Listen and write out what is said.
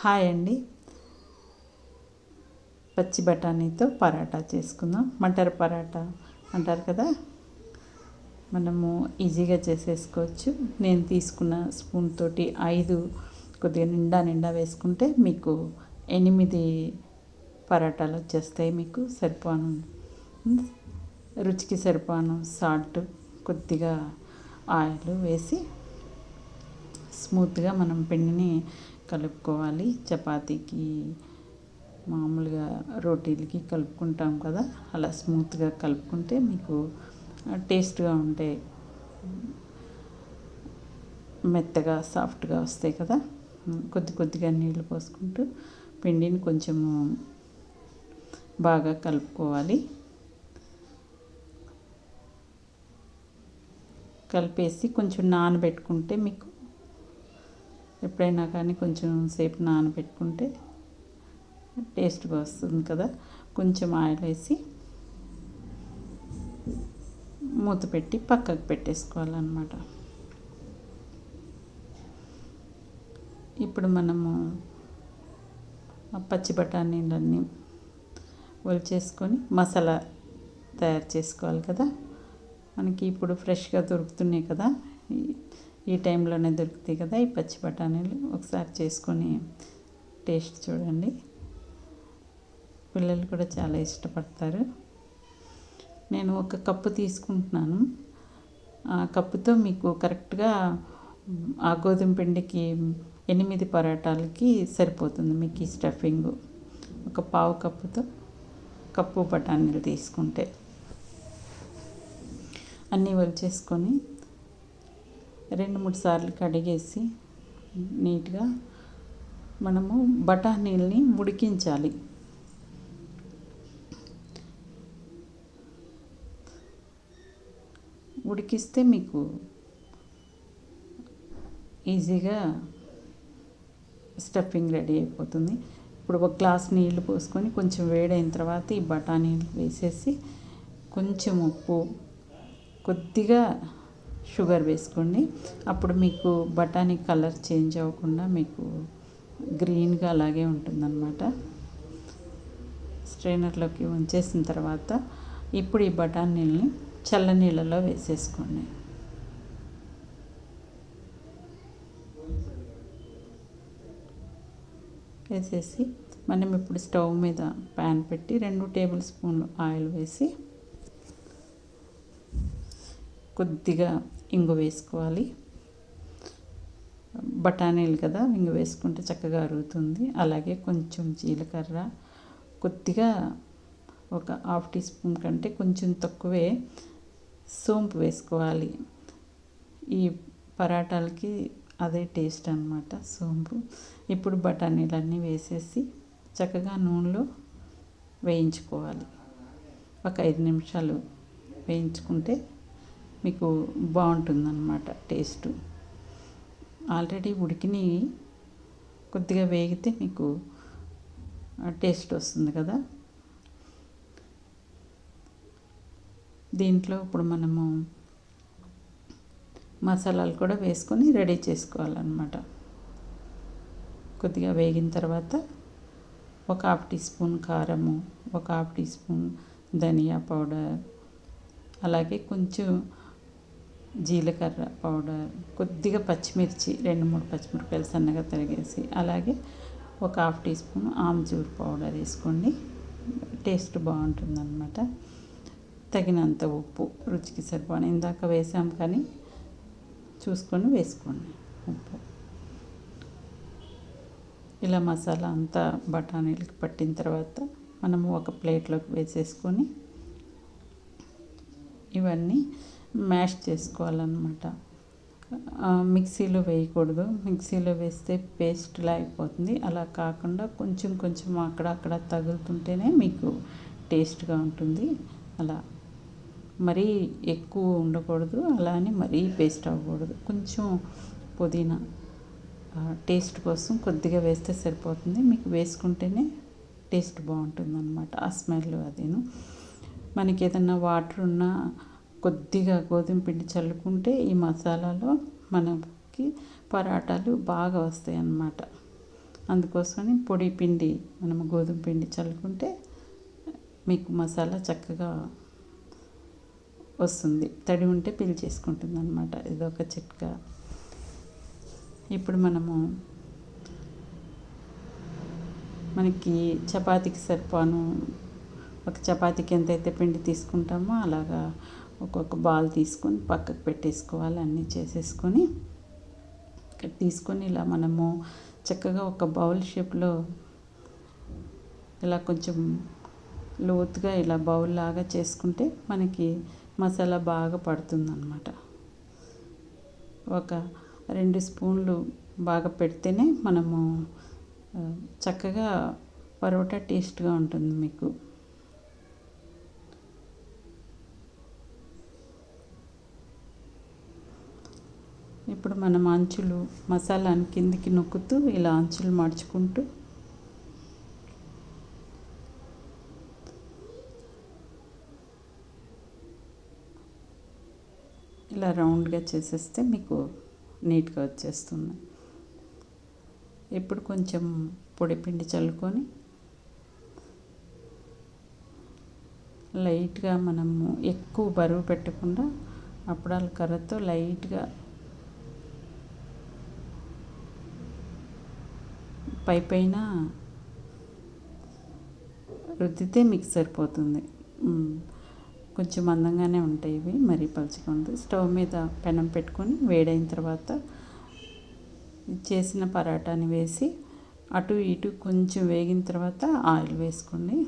Hi అండి. పచ్చి బఠానీతో పరాటా చేసుకుందాం. మటర్ పరాటా అంటారు కదా? మనము ఈజీగా చేసేసుకోవచ్చు. నేను తీసుకున్న స్పూన్ తోటి ఐదు కొద్దిగా నిండా నిండా వేసుకుంటే మీకు ఎనిమిది పరాటాలు వచ్చేస్తాయి మీకు. సరిపోను. రుచికి సరిపోను సాల్ట్ కొద్దిగా ఆయిల్ వేసి స్మూత్గా మనం పిండిని కలుపుకోవాలి. చపాతీకి మామూలుగా రోటీలకి కలుపుకుంటాం కదా అలా స్మూత్గా కలుపుకుంటే మీకు టేస్ట్గా ఉంటాయి మెత్తగా సాఫ్ట్గా వస్తాయి కదా. కొద్ది కొద్దిగా నీళ్ళు పోసుకుంటూ పిండిని కొంచెము బాగా కలుపుకోవాలి. కలిపేసి కొంచెం నానబెట్టుకుంటే మీకు ఎప్పుడైనా కానీ కొంచెం సేపు నానబెట్టుకుంటే టేస్ట్గా వస్తుంది కదా. కొంచెం ఆయిల్ వేసి మూత పెట్టి పక్కకు పెట్టేసుకోవాలన్నమాట. ఇప్పుడు మనము పచ్చి బఠానీలన్నీ ఒలిచేసుకొని మసాలా తయారు చేసుకోవాలి కదా. మనకి ఇప్పుడు ఫ్రెష్గా దొరుకుతున్నాయి కదా. ఈ టైంలోనే దొరుకుతాయి కదా ఈ పచ్చి బఠానీలు. ఒకసారి చేసుకొని టేస్ట్ చూడండి. పిల్లలు కూడా చాలా ఇష్టపడతారు. నేను ఒక కప్పు తీసుకుంటున్నాను. ఆ కప్పుతో మీకు కరెక్ట్గా ఆ గోధుమ పిండికి ఎనిమిది పరాటాలకి సరిపోతుంది మీకు ఈ స్టఫింగ్. ఒక పావు కప్పుతో కప్పు బఠానీలు తీసుకుంటే. అన్నీ వలిచేసుకొని రెండు మూడు సార్లు కడిగేసి నీట్గా మనము బఠానీల్ని ఉడికించాలి. ఉడికిస్తే మీకు ఈజీగా స్టఫింగ్ రెడీ అయిపోతుంది. ఇప్పుడు ఒక గ్లాస్ నీళ్ళు పోసుకొని కొంచెం వేడైన తర్వాత ఈ బఠానీలు వేసేసి కొంచెం ఉప్పు కొద్దిగా షుగర్ వేసుకోండి. అప్పుడు మీకు బఠానీ కలర్ చేంజ్ అవ్వకుండా మీకు గ్రీన్గా అలాగే ఉంటుందన్నమాట. స్ట్రైనర్లోకి ఉంచేసిన తర్వాత ఇప్పుడు ఈ బఠానీల్ని చల్ల నీళ్ళలో వేసేసుకోండి. వేసేసి మనం ఇప్పుడు స్టవ్ మీద ప్యాన్ పెట్టి రెండు టేబుల్ స్పూన్లు ఆయిల్ వేసి కొద్దిగా ఇంగు వేసుకోవాలి. బఠానీలు కదా ఇంగు వేసుకుంటే చక్కగా అరుగుతుంది. అలాగే కొంచెం జీలకర్ర కొద్దిగా ఒక హాఫ్ టీ స్పూన్ కంటే కొంచెం తక్కువే సోంపు వేసుకోవాలి. ఈ పరాటాలకి అదే టేస్ట్ అనమాట సోంపు. ఇప్పుడు బఠానీలన్నీ వేసేసి చక్కగా నూనెలో వేయించుకోవాలి. ఒక ఐదు నిమిషాలు వేయించుకుంటే మీకు బాగుంటుందన్నమాట టేస్ట్. ఆల్రెడీ ఉడికిని కొద్దిగా వేగితే మీకు టేస్ట్ వస్తుంది కదా. దీంట్లో ఇప్పుడు మనము మసాలాలు కూడా వేసుకొని రెడీ చేసుకోవాలన్నమాట. కొద్దిగా వేగిన తర్వాత ఒక హాఫ్ టీ స్పూన్ కారము ఒక హాఫ్ టీ స్పూన్ ధనియా పౌడర్ అలాగే కొంచెం జీలకర్ర పౌడర్ కొద్దిగా పచ్చిమిర్చి రెండు మూడు పచ్చిమిరపకాయలు సన్నగా తరిగేసి అలాగే ఒక హాఫ్ టీ స్పూన్ ఆమ్చూర్ పౌడర్ వేసుకోండి. టేస్ట్ బాగుంటుందన్నమాట. తగినంత ఉప్పు రుచికి సరిపోని ఇందాక వేసాం కానీ చూసుకొని వేసుకోండి ఉప్పు. ఇలా మసాలా అంతా బఠానీలకి పట్టిన తర్వాత మనము ఒక ప్లేట్లోకి వేసేసుకొని ఇవన్నీ మ్యాష్ చేసుకోవాలన్నమాట. మిక్సీలో వేయకూడదు. మిక్సీలో వేస్తే పేస్ట్లా అయిపోతుంది. అలా కాకుండా కొంచెం కొంచెం అక్కడక్కడ తగులుతుంటేనే మీకు టేస్ట్గా ఉంటుంది. అలా. మరీ ఎక్కువ ఉండకూడదు. అలానే మరీ పేస్ట్ అవ్వకూడదు. కొంచెం పుదీనా టేస్ట్ కోసం కొద్దిగా వేస్తే సరిపోతుంది. మీకు వేసుకుంటేనే టేస్ట్ బాగుంటుంది అనమాట ఆ స్మెల్ అదేను. మనకి ఏదన్నా వాటర్ ఉన్నా కొద్దిగా గోధుమ పిండి చల్లుకుంటే ఈ మసాలాలో మనకి పరాటాలు బాగా వస్తాయి అన్నమాట అందుకోసమని పొడి పిండి మనము గోధుమ పిండి చల్లుకుంటే మీకు మసాలా చక్కగా వస్తుంది. తడి ఉంటే పీల్చేసుకుంటుంది అనమాట ఇదొక చిట్కా. ఇప్పుడు మనము మనకి చపాతీకి సరిపోను ఒక చపాతీకి ఎంతైతే పిండి తీసుకుంటామో అలాగా ఒక్కొక్క బాల్ తీసుకొని పక్కకు పెట్టేసుకోవాలి అన్నీ చేసేసుకొని ఇక్కడ తీసుకొని ఇలా మనము చక్కగా ఒక బౌల్ షేప్లో ఇలా కొంచెం లోతుగా ఇలా బౌల్ లాగా చేసుకుంటే మనకి మసాలా బాగా పడుతుందన్నమాట. ఒక రెండు స్పూన్లు బాగా పెడితేనే మనము చక్కగా పరోటా టేస్ట్గా ఉంటుంది మీకు. ఇప్పుడు మనం అంచులు మసాలాని కిందికి నొక్కుతూ ఇలా అంచులు మార్చుకుంటూ ఇలా రౌండ్గా చేసేస్తే మీకు నీట్గా వచ్చేస్తుంది. ఇప్పుడు కొంచెం పొడిపిండి చల్లుకొని లైట్గా మనము ఎక్కువ బరువు పెట్టకుండా అప్పడాల కర్రతో లైట్గా పై పైన రుద్దితే మీకు సరిపోతుంది. కొంచెం మందంగానే ఉంటాయి ఇవి మరీ పలుచగా ఉంటుంది స్టవ్ మీద పెనం పెట్టుకొని వేడైన తర్వాత చేసిన పరాటాని వేసి అటు ఇటు కొంచెం వేగిన తర్వాత ఆయిల్ వేసుకోండి.